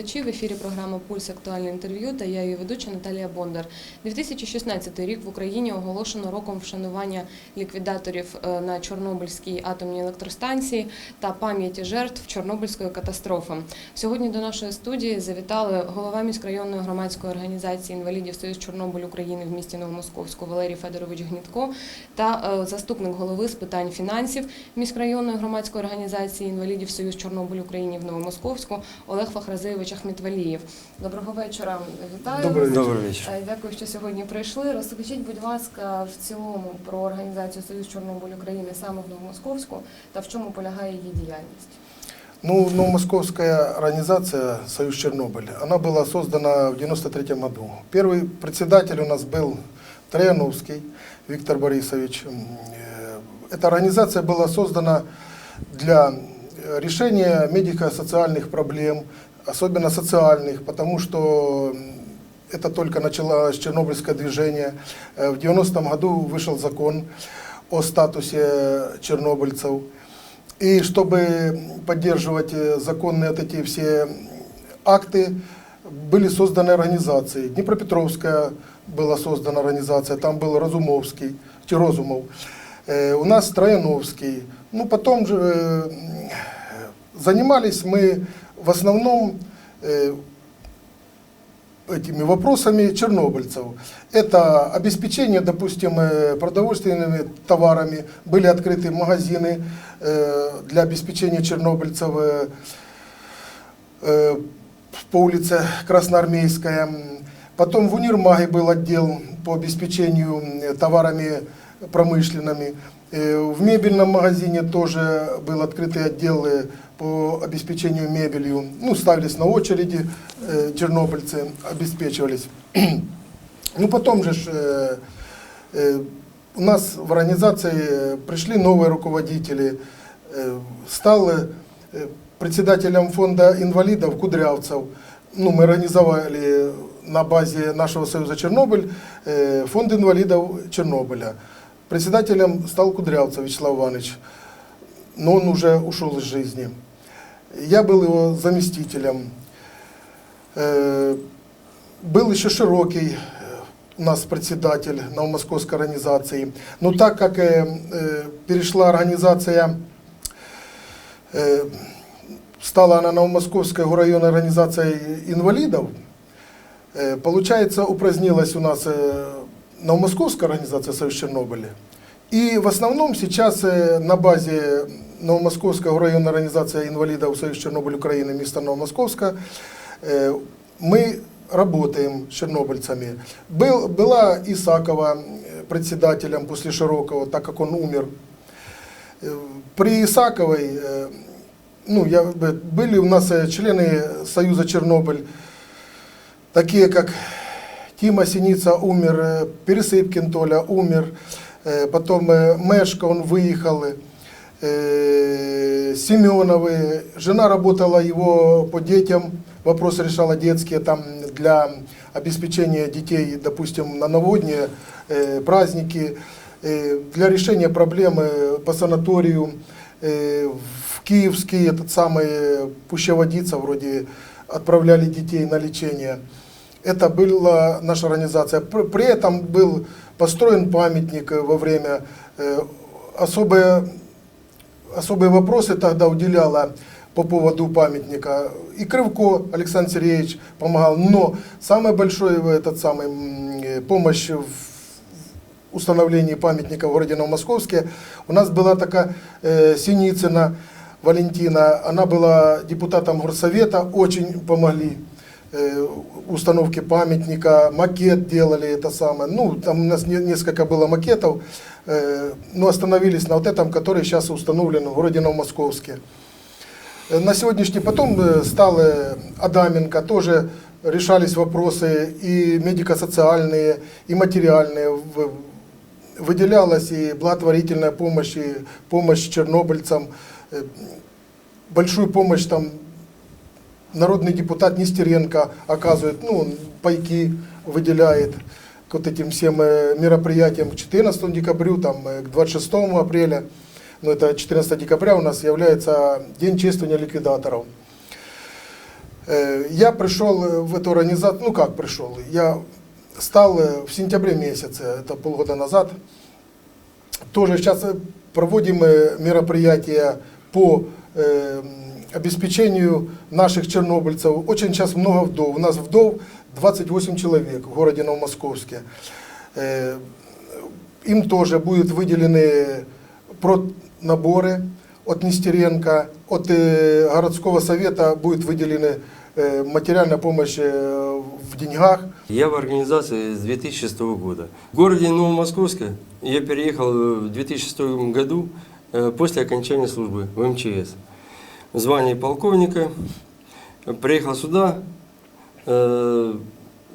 Телеглядачі. В ефірі програма Пульс актуальне інтерв'ю та я її ведуча Наталія Бондар. 2016 рік в Україні оголошено роком вшанування ліквідаторів е, на Чорнобильській атомній електростанції та пам'яті жертв Чорнобильської катастрофи. Сьогодні до нашої студії завітали голова міськрайонної громадської організації інвалідів Союз Чорнобиль України в місті Новомосковську Валерій Федорович Гнітко та е, заступник голови з питань фінансів міськрайонної громадської організації інвалідів Союз Чорнобиль України в Новомосковську Олег Фахразеєвич Ахметвалієв. Доброго вечора. Вітаю. Добрий вас. вечір. Добрий вечір. Е, Дякую, що сьогодні прийшли. Розкажіть, будь ласка, в цілому про організацію Союз Чорнобиль України саме в Новомосковську та в чому полягає її діяльність. Ну, Новомосковская организация «Союз Чернобыль», она была создана в 93 году. Первый председатель у нас был Трояновский Виктор Борисович. М, э, Эта организация была создана для э, решения медико-социальных проблем, особенно социальных, потому что это только началось чернобыльское движение. Э, В 90-м году вышел закон о статусе чернобыльцев. И чтобы поддерживать э, законные вот эти все акты, были созданы организации. Днепропетровская была создана организация, там был Разумовский, Розумов. Э, У нас Трояновский. Ну, потом же занимались мы в основном э, этими вопросами чернобыльцев. Это обеспечение, допустим, э, продовольственными товарами. Были открыты магазины э, для обеспечения чернобыльцев э, по улице Красноармейская. Потом в универмаге был отдел по обеспечению товарами промышленными. Э, В мебельном магазине тоже был открытый отдел э, по обеспечению мебелью. Ну, ставились на очереди, э, чернобыльцы обеспечивались. Ну, потом же у нас в организации пришли новые руководители. Стал председателем фонда инвалидов Кудрявцев. Ну, мы организовали на базе нашего союза Чернобыль фонд инвалидов Чернобыля. Председателем стал Кудрявцев Вячеслав Иванович, но он уже ушел из жизни. Я был его заместителем. Э, Был еще Широкий, э, у нас председатель Новомосковской организации. Но так как э, э, перешла организация, э, стала она Новомосковской районной организацией инвалидов, э, получается, упразднилась у нас э, Новомосковская организация Союз Чернобыля. И в основном сейчас э, на базе Новомосковской районной организации инвалидов Союз Чернобыль Украины, место Новомосковска, э, мы работаем с чернобыльцами. Был, была Исакова э, председателем после Широкого, так как он умер. При Исаковой ну, я, бы- были у нас члены Союза Чернобыль, такие как Тима Синица умер, э, Пересыпкин Толя умер, э, потом э, Мешка, он выехал, Семеновы, жена работала его по детям, вопросы решала детские, там для обеспечения детей, допустим, на новогодние праздники, для решения проблемы по санаторию, в Киевский этот самый пущеводица вроде отправляли детей на лечение. Это была наша организация. Пр- При этом был построен памятник э, во время э, особые, особые вопросы тогда уделяла по поводу памятника. И Крывко Александр Сергеевич помогал. Но самый большой э, этот самый э, помощь в установлении памятника в городе Новомосковске. У нас была такая э, Синицына Валентина, она была депутатом горсовета, очень помогли э, установке памятника, макет делали это самое. Ну, там у нас не- несколько было макетов, э, но остановились на вот этом, который сейчас установлен в городе Новомосковске. Э, На сегодняшний потом стал Адаменко, тоже решались вопросы и медико-социальные, и материальные. Выделялась и благотворительная помощь, и помощь чернобыльцам. Большую помощь там народный депутат Нестеренко оказывает, ну, пайки выделяет к вот этим всем э, мероприятиям к 14 декабрю, там, э, к 26 апреля. Ну, это 14 декабря у нас является День чествования ликвидаторов. Э, Я пришел в эту организацию, ну как пришел, я стал в сентябре месяце, это полгода назад. Тоже сейчас проводим мероприятия по обеспечению наших чернобыльцев. Очень сейчас много вдов. У нас вдов 28 человек в городе Новомосковске. Э, Им тоже будут выделены наборы от Нестеренко, от э, городского совета будет выделена э, материальная помощь в деньгах. Я в организации с 2006 года. В городе Новомосковске я переехал в 2006 году после окончания службы в МЧС. Звании полковника. Приехал сюда э,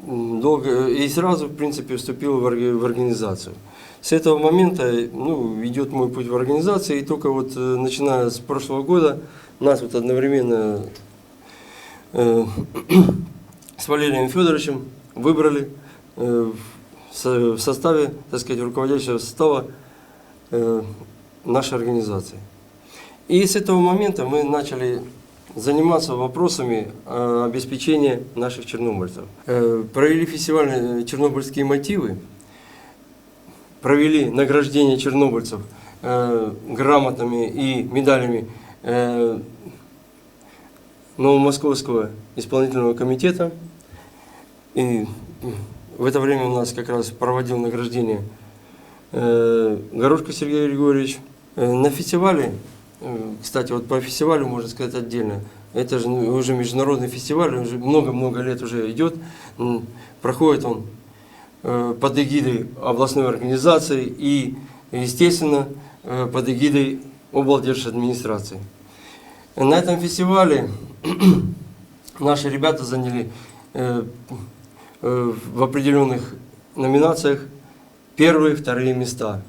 долго, и сразу, в принципе, вступил в орг- в организацию. С этого момента ну, идет мой путь в организации, и только вот э, начиная с прошлого года нас вот одновременно э, с Валерием Федоровичем выбрали э, в составе, так сказать, руководящего состава э, нашей организации. И с этого момента мы начали заниматься вопросами э, обеспечения наших чернобыльцев. Э, Провели фестиваль э, «Чернобыльские мотивы», провели награждение чернобыльцев грамотами и медалями Новомосковского исполнительного комитета. И в это время у нас как раз проводил награждение Горошко Сергей Григорьевич. На фестивале, кстати, вот по фестивалю можно сказать отдельно, это же ну, уже международный фестиваль, уже много-много лет уже идет. Проходит он э, под эгидой областной организации и, естественно, э, под эгидой администрации. На этом фестивале наши ребята заняли э, э, в определенных номинациях первые, вторые места.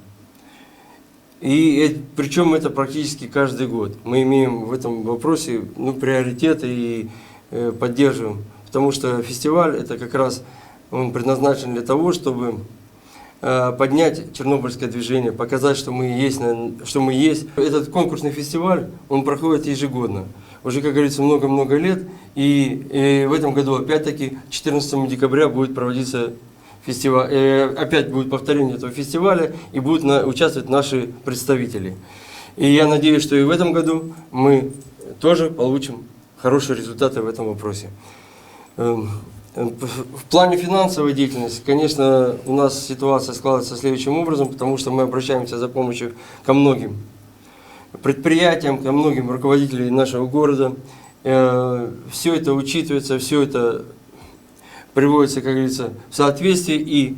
И э, причем это практически каждый год. Мы имеем в этом вопросе ну, приоритеты и э, поддерживаем. Потому что фестиваль это как раз он предназначен для того, чтобы э, поднять чернобыльское движение, показать, что мы есть, что мы есть. Этот конкурсный фестиваль, он проходит ежегодно. Уже, как говорится, много-много лет. И, и в этом году, опять-таки, 14 декабря будет проводиться фестиваль, э, опять будет повторение этого фестиваля, и будут на- участвовать наши представители. И я надеюсь, что и в этом году мы тоже получим хорошие результаты в этом вопросе. Эм, эм, В плане финансовой деятельности, конечно, у нас ситуация складывается следующим образом, потому что мы обращаемся за помощью ко многим предприятиям, ко многим руководителям нашего города. Все это учитывается, все это приводится, как говорится, в соответствие и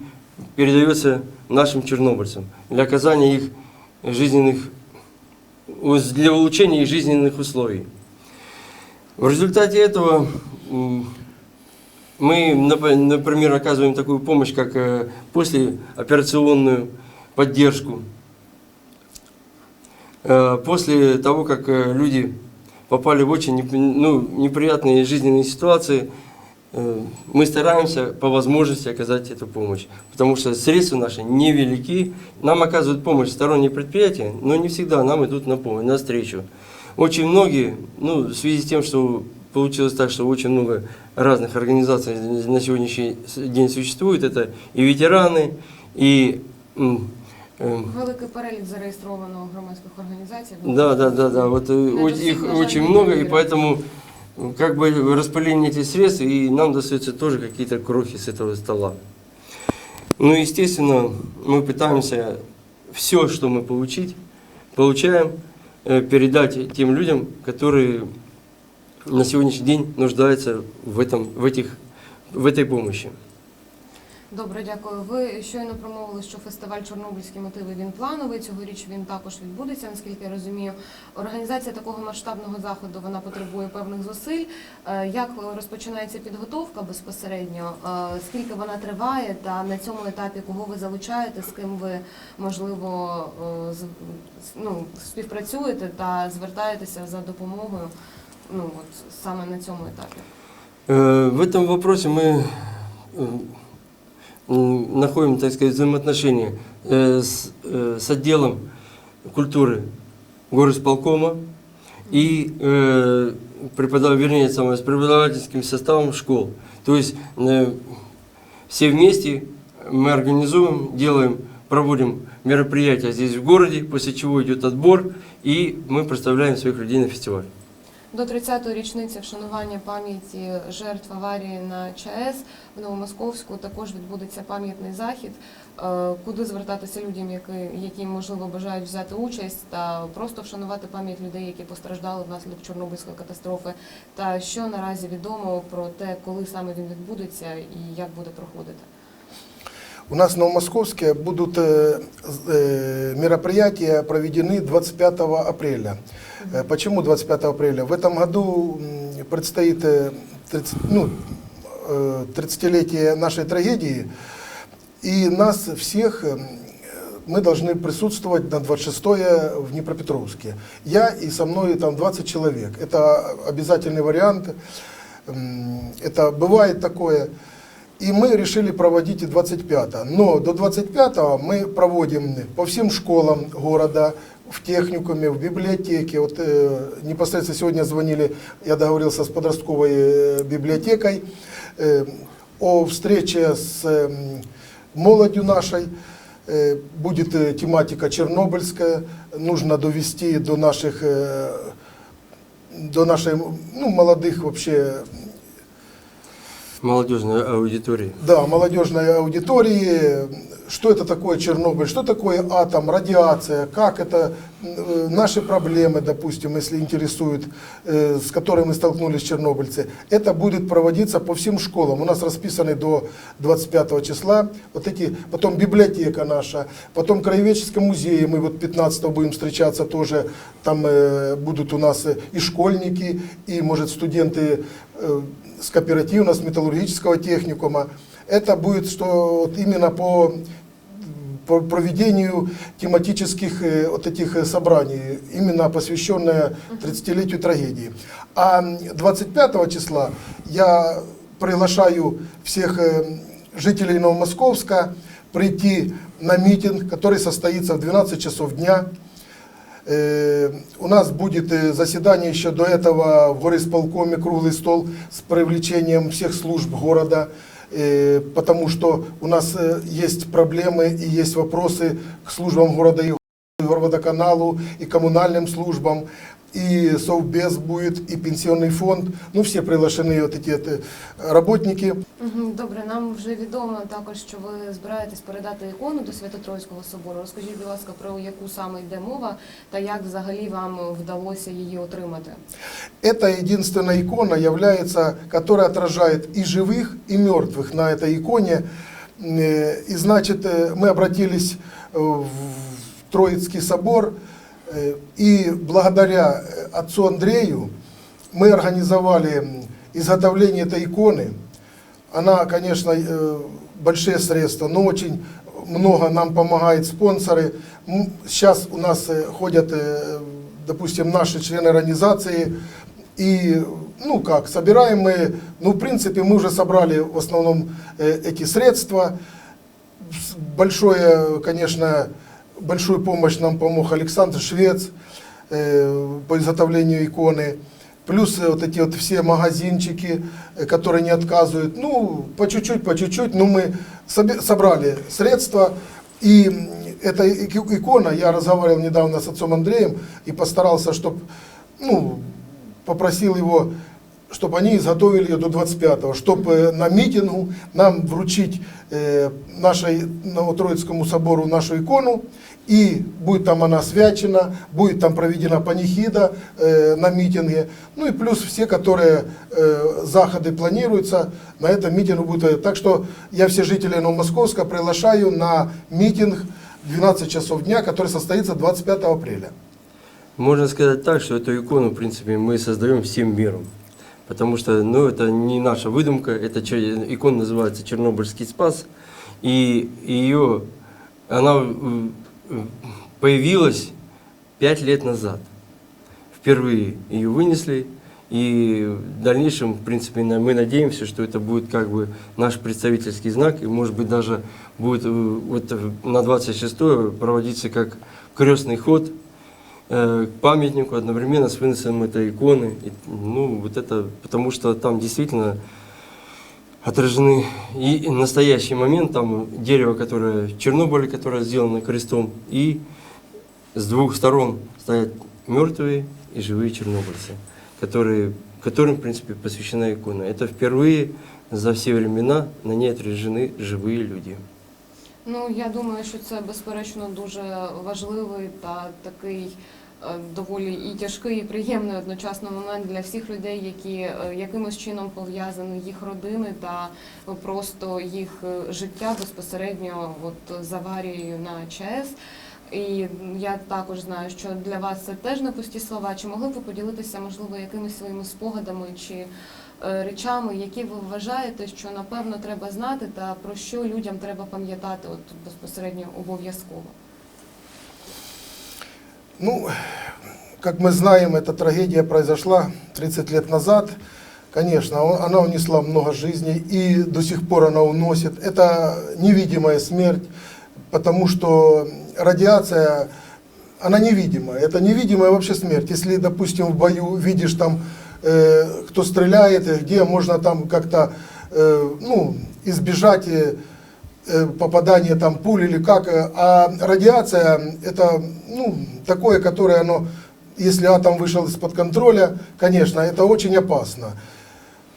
передается нашим чернобыльцам для оказания их жизненных, для улучшения их жизненных условий. В результате этого мы, нап- например, оказываем такую помощь, как э, послеоперационную поддержку. Э, После того, как э, люди попали в очень ну, неприятные жизненные ситуации, мы стараемся по возможности оказать эту помощь. Потому что средства наши невелики. Нам оказывают помощь сторонние предприятия, но не всегда нам идут на помощь, навстречу. Очень многие, ну, в связи с тем, что получилось так, что очень много разных организаций на сегодняшний день существует, это и ветераны, и м, м, Великий перелік зареєстрованого громадських організацій. да, да, да, да. Вот э, Это о- всех, их на жаль, очень не много, и проверено. поэтому э, как бы распыление этих средств, и нам достается тоже какие-то крохи с этого стола. Ну, естественно, мы пытаемся все, что мы получить, получаем, э, передать тем людям, которые на сегодняшний день нуждаются в, этом, в, этих, в этой помощи. Добре, дякую. Ви щойно промовили, що фестиваль Чорнобильські мотиви він плановий. Цьогоріч він також відбудеться, наскільки я розумію. Організація такого масштабного заходу вона потребує певних зусиль. Е, Як розпочинається підготовка безпосередньо? Е, Скільки вона триває? Та на цьому етапі кого ви залучаєте, з ким ви можливо е, з- ну, співпрацюєте та звертаєтеся за допомогою? Ну от саме на цьому етапі. Э, В этом вопросе мы э, м, находим, так сказать, взаимоотношения э, с, э, с отделом культуры горосполкома и э, преподав- вернее, самое, с преподавательским составом школ. То есть э, все вместе мы организуем, делаем, проводим мероприятия здесь в городе, после чего идет отбор, и мы представляем своих людей на фестиваль. До 30-ї річниці вшанування пам'яті жертв аварії на ЧАЕС в Новомосковську також відбудеться пам'ятний захід, е, куди звертатися людям, які, які можливо бажають взяти участь, та просто вшанувати пам'ять людей, які постраждали внаслідок Чорнобильської катастрофи. Та що наразі відомо про те, коли саме він відбудеться і як буде проходити. У нас в Новомосковске будут э, з- э, мероприятия проведены 25 апреля. Э, Почему 25 апреля? В этом году предстоит э, 30, ну, э, 30-летие нашей трагедии, и нас всех э, мы должны присутствовать на 26 в Днепропетровске. Я и со мной там 20 человек. Это обязательный вариант. Это бывает такое. И мы решили проводить и 25 Но до 25 мы проводим по всем школам города, в техникуме, в библиотеке. Вот э, непосредственно сегодня звонили, я договорился с подростковой э, библиотекой э, о встрече с э, молодью нашей. Э, будет э, тематика чернобыльская. Нужно довести до наших, э, до нашей, ну, молодых вообще Молодежной аудитории. да, молодежной аудитории, что это такое Чернобыль, что такое атом, радиация, как это, э, наши проблемы, допустим, если интересуют, э, с которыми столкнулись чернобыльцы. Это будет проводиться по всем школам. У нас расписаны до 25 числа вот эти, потом библиотека наша, потом краеведческом музее, мы вот 15 будем встречаться тоже, там э, будут у нас и школьники, и, может, студенты с кооперативного, с металлургического техникума. Это будет что вот именно по, проведению тематических э, вот этих э, собраний, именно посвященное 30-летию трагедии. А 25 числа я приглашаю всех э, жителей Новомосковска прийти на митинг, который состоится в 12 часов дня. У нас будет заседание еще до этого в горисполкоме, круглый стол с привлечением всех служб города, потому что у нас э, есть проблемы и есть вопросы к службам города и горводоканалу, и коммунальным службам, и Совбез будет, и пенсионный фонд. Ну, все приглашены вот эти э, работники. Мгм, Добре, нам вже відомо також, що ви збираєтесь передати ікону до Свято-Троїцького собору. Розкажіть, будь ласка, про яку саме йде мова та як взагалі вам вдалося її отримати. Эта единственная икона является, которая отражает и живых, и мертвых на этой иконе. Э, И значит, э, мы обратились э, в Троицкий собор, э, и благодаря э, отцу Андрею мы организовали изготовление этой иконы. Она, конечно, э, большие средства, но очень много нам помогают спонсоры. Сейчас у нас э, ходят, э, допустим, наши члены организации, и, ну как, собираем мы, ну, в принципе, мы уже собрали в основном э, эти средства. Большое, конечно, большую помощь нам помог Александр Швец э, по изготовлению иконы. Плюс э, вот эти вот все магазинчики, э, которые не отказывают. Ну, по чуть-чуть, по чуть-чуть, но мы собрали средства. И эта ик- икона, я разговаривал недавно с отцом Андреем и постарался, чтобы, ну, попросил его, чтобы они изготовили ее до 25-го, чтобы на митингу нам вручить э, нашей Новотроицкому собору нашу икону, и будет там она свячена, будет там проведена панихида э, на митинге, ну и плюс все, которые э, заходы планируются, на этом митингу будет. Так что я все жители Новомосковска приглашаю на митинг 12 часов дня, который состоится 25 апреля. Можно сказать так, что эту икону, в принципе, мы создаем всем миром. Потому что, ну, это не наша выдумка, это икона называется Чернобыльский спас. И ее, она э, появилась пять лет назад. Впервые ее вынесли, и в дальнейшем, в принципе, мы надеемся, что это будет как бы наш представительский знак, и, может быть, даже будет э, вот э, на 26 проводиться как крестный ход к памятнику одновременно с выносом этой иконы. И, ну, вот это, потому что там действительно отражены и настоящий момент, там дерево, которое в Чернобыле, которое сделано крестом, и с двух сторон стоят мертвые и живые чернобыльцы, которые, которым, в принципе, посвящена икона. Это впервые за все времена на ней отражены живые люди. Ну я думаю, що це безперечно дуже важливий та такий доволі і тяжкий, і приємний одночасно момент для всіх людей, які е, якимось чином пов'язані їх родини та просто їх е, життя безпосередньо от з аварією на ЧАЕС. І я також знаю, що для вас це теж не пусті слова. Чи могли б ви поділитися, можливо, якимись своїми спогадами чи е, речами, які ви вважаєте, що напевно треба знати, та про що людям треба пам'ятати от безпосередньо обов'язково? Ну, как мы знаем, эта трагедия произошла 30 лет назад. Конечно, он- она унесла много жизней и до сих пор она уносит. Это невидимая смерть, потому что радиация, она невидимая. Это невидимая вообще смерть. Если, допустим, в бою видишь там, э, кто стреляет, где можно там как-то э, ну, избежать э, попадание там пуль или как. э, А радиация это ну, такое, которое оно, если атом вышел из-под контроля, конечно, это очень опасно.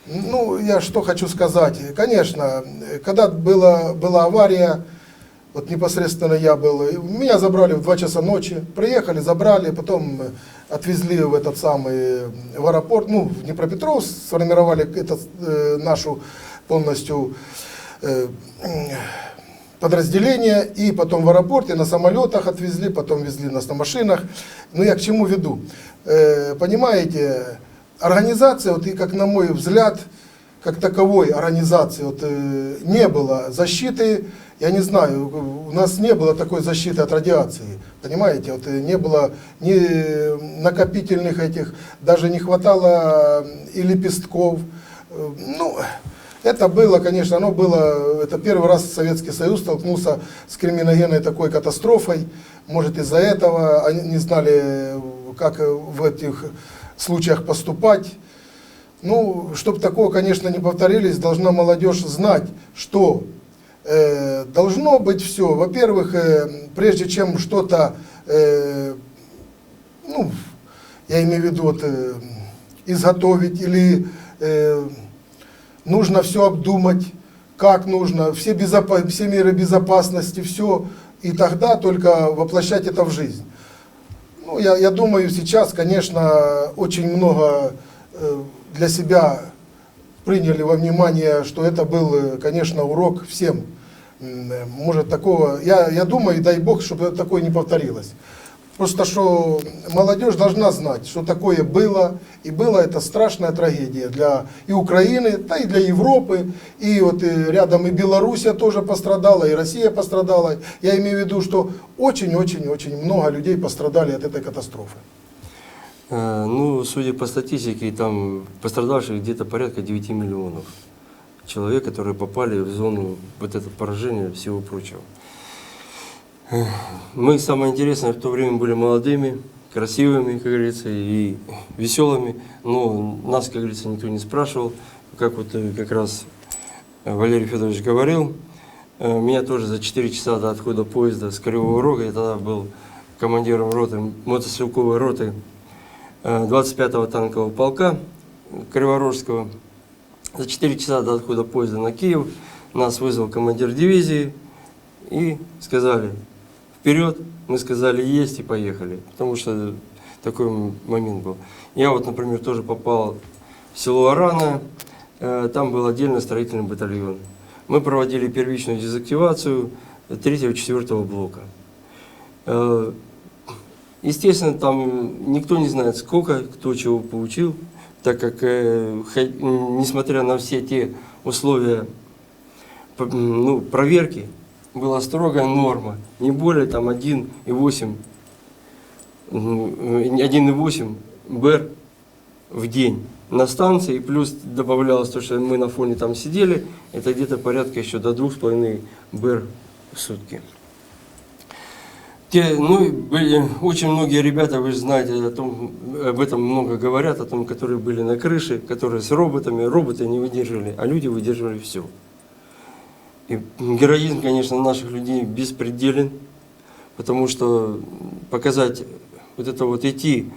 Ну, я что хочу сказать. Конечно, э, когда была, была авария, вот непосредственно я был, меня забрали в 2 часа ночи, приехали, забрали, потом э, отвезли в этот самый, э, в аэропорт, ну, в Днепропетровск, сформировали это, э, нашу полностью э, м, подразделение, и потом в аэропорте на самолетах отвезли, потом везли нас на машинах. Ну, я к чему веду? Э, понимаете, организация, вот и как на мой взгляд, как таковой организации вот, э, не было защиты, я не знаю, у нас не было такой защиты от радиации, понимаете, вот э, не было ни накопительных этих, даже не хватало и лепестков, ну, это было, конечно, оно было, это первый раз Советский Союз столкнулся с криминогенной такой катастрофой. Может, из-за этого они не знали, как в этих случаях поступать. Ну, чтобы такого, конечно, не повторились, должна молодежь знать, что э, должно быть все. Во-первых, э, прежде чем что-то, э, ну, я имею в виду, вот, э, изготовить или э, нужно все обдумать, как нужно, все, безопа- все меры безопасности, все, и тогда только воплощать это в жизнь. Ну, я, я думаю, сейчас, конечно, очень много э, для себя приняли во внимание, что это был, э, конечно, урок всем. Э, Может, такого, я, я думаю, дай Бог, чтобы такое не повторилось. Просто что молодежь должна знать, что такое было, и было это страшная трагедия для и Украины, да и для Европы, и вот и рядом и Белоруссия тоже пострадала, и Россия пострадала. Я имею в виду, что очень-очень-очень много людей пострадали от этой катастрофы. Э, Ну, судя по статистике, там пострадавших где-то порядка 9 миллионов человек, которые попали в зону вот этого поражения и всего прочего. Мы, самое интересное, в то время были молодыми, красивыми, как говорится, и веселыми, но нас, как говорится, никто не спрашивал, как вот э, как раз э, Валерий Федорович говорил, э, меня тоже за 4 часа до отхода поезда с Кривого Рога, я тогда был командиром роты, мотострелковой роты э, 25-го танкового полка Криворожского. За 4 часа до отхода поезда на Киев нас вызвал командир дивизии и сказали вперед. Мы сказали есть и поехали, потому что такой момент был. Я вот, например, тоже попал в село Арана, э, там был отдельно строительный батальон. Мы проводили первичную дезактивацию 3-4 блока. Э, Естественно, там никто не знает, сколько кто чего получил, так как, э, несмотря на все те условия ну, проверки, была строгая норма, не более там 1,8 м, э, 1,8 БР в день на станции, плюс добавлялось то, что мы на фоне там сидели, это где-то порядка еще до 2,5 БР в сутки. Те, ну, были очень многие ребята, вы же знаете о том, об этом много говорят, о том, которые были на крыше, которые с роботами, роботы не выдерживали, а люди выдерживали все. И героизм, конечно, наших людей беспределен, потому что показать вот это вот идти,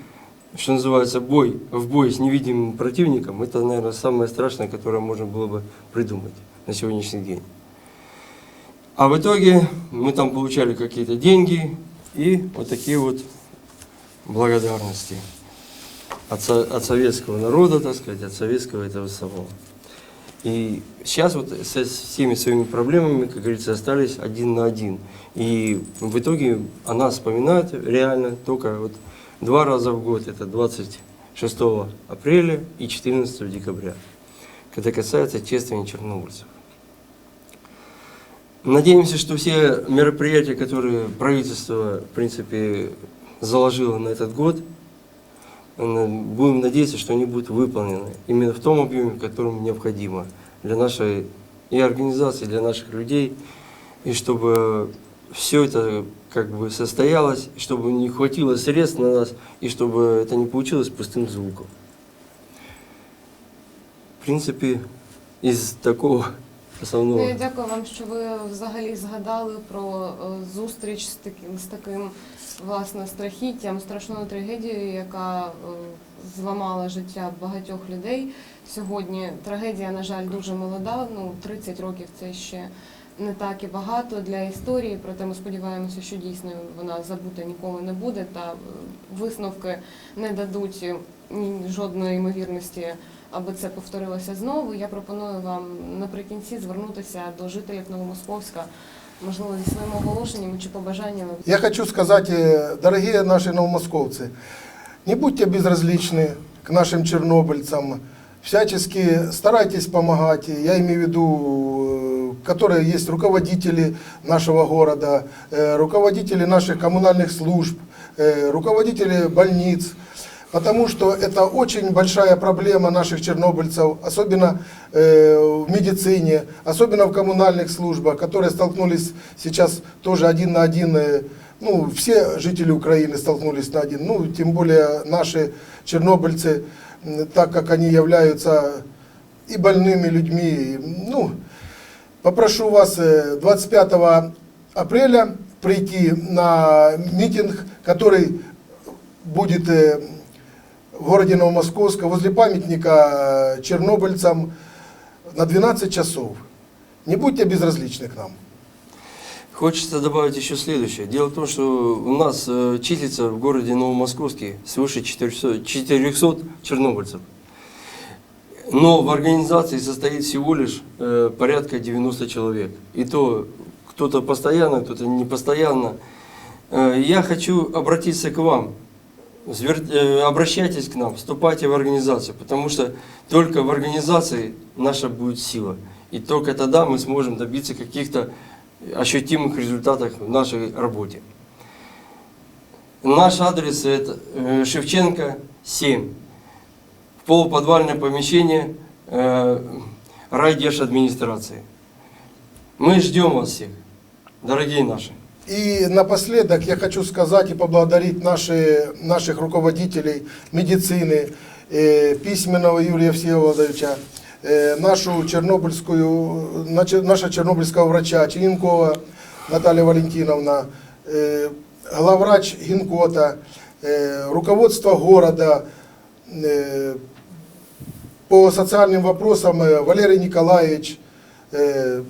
что называется, бой, в бой с невидимым противником, это, наверное, самое страшное, которое можно было бы придумать на сегодняшний день. А в итоге мы там получали какие-то деньги и вот такие вот благодарности от, от советского народа, так сказать, от советского этого самого. И сейчас вот со всеми своими проблемами, как говорится, остались один на один. И в итоге о нас вспоминают реально только вот два раза в год, это 26 апреля и 14 декабря, когда касается чествования чернобыльцев. Надеемся, что все мероприятия, которые правительство, в принципе, заложило на этот год, будем надеяться, что они будут выполнены именно в том объеме, в необходимо для нашей и организации, для наших людей, и чтобы все это как бы состоялось, чтобы не хватило средств на нас, и чтобы это не получилось пустым звуком. В принципе, из такого основного. Ну, Я дякую вам, що ви взагалі згадали про зустріч з таким, з таким власне страхіттям, страшною трагедією, яка е, зламала життя багатьох людей. Сьогодні трагедія, на жаль, дуже молода. Ну 30 років це ще не так і багато для історії. Проте ми сподіваємося, що дійсно вона забута ніколи не буде, та е, висновки не дадуть е, жодної ймовірності аби це повторилося знову, я пропоную вам наприкінці звернутися до жителів Новомосковська, можливо, зі своїми оголошеннями чи побажаннями. Я хочу сказать, э, дорогие наши новомосковцы, не будьте безразличны к нашим чернобыльцам, всячески старайтесь помогать, я имею в виду, э, которые есть руководители нашего города, э, руководители наших коммунальных служб, э, руководители больниц, потому что это очень большая проблема наших чернобыльцев, особенно э, в медицине, особенно в коммунальных службах, которые столкнулись сейчас тоже один на один, э, ну, все жители Украины столкнулись на один, ну, тем более наши чернобыльцы, м, так как они являются и больными людьми, и, ну, попрошу вас э, 25 апреля прийти на митинг, который будет э, в городе Новомосковска возле памятника э, чернобыльцам на 12 часов. Не будьте безразличны к нам. Хочется добавить еще следующее. Дело в том, что у нас э, числится в городе Новомосковске свыше 400, 400 чернобыльцев. Но в организации состоит всего лишь э, порядка 90 человек. И то кто-то постоянно, кто-то не постоянно. Э, я хочу обратиться к вам. Э, Обращайтесь к нам, вступайте в организацию, потому что только в организации наша будет сила. И только тогда мы сможем добиться каких-то ощутимых результатах в нашей работе. Наш адрес это э, Шевченко 7. Полуподвальное помещение э, райдержадминистрации. Мы ждем вас всех, дорогие наши. И напоследок я хочу сказать и поблагодарить наши, наших руководителей медицины, э, письменного Юрия Всеволодовича, э, нашу чернобыльскую, наша чернобыльского врача Черенкова Наталья Валентиновна, э, главврач Гинкота, э, руководство города, э, по социальным вопросам э, Валерий Николаевич, э,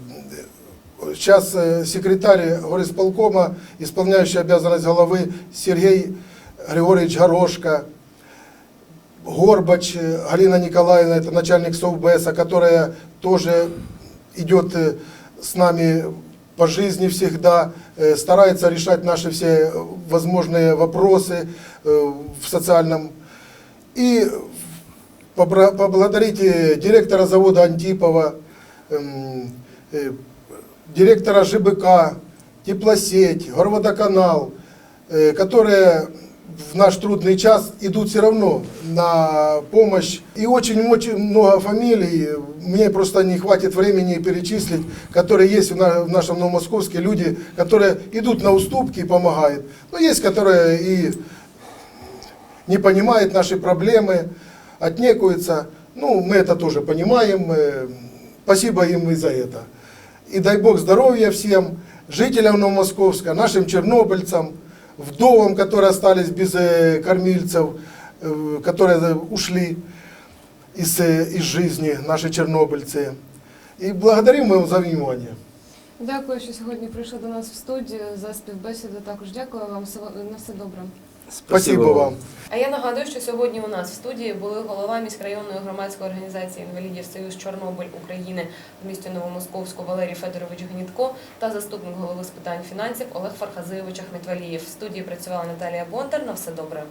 сейчас секретарь горисполкома, исполняющий обязанность головы Сергей Григорьевич Горошко, Горбач Галина Николаевна, это начальник СОВБСа, которая тоже идет э, с нами по жизни всегда, э, старается решать наши все возможные вопросы э, в социальном. И поблагодарить директора завода Антипова, эм, директора ЖБК, теплосеть, горводоканал, э, которые в наш трудный час идут все равно на помощь. И очень-очень много фамилий, мне просто не хватит времени перечислить, которые есть в, на- в нашем Новомосковске, люди, которые идут на уступки и помогают. Но есть, которые и не понимают наши проблемы, отнекуются. Ну, мы это тоже понимаем. э, Спасибо им и за это. И дай Бог здоровья всем, жителям Новомосковска, нашим чернобыльцам, вдовам, которые остались без э, кормильцев, э, которые э, ушли из, э, из жизни, наши чернобыльцы. И благодарим мы за внимание. Дякую, що сьогодні прийшли до нас в студію за співбесіду. Також дякую вам. Всього- На все добре. Спасибо вам. А я нагадую, що сьогодні у нас в студії були голова міськрайонної громадської організації інвалідів Союз Чорнобиль України в місті Новомосковську Валерій Федорович Гнітко та заступник голови з питань фінансів Олег Фархазиєвич Ахметвалієв. В студії працювала Наталія Бондар. На все добре.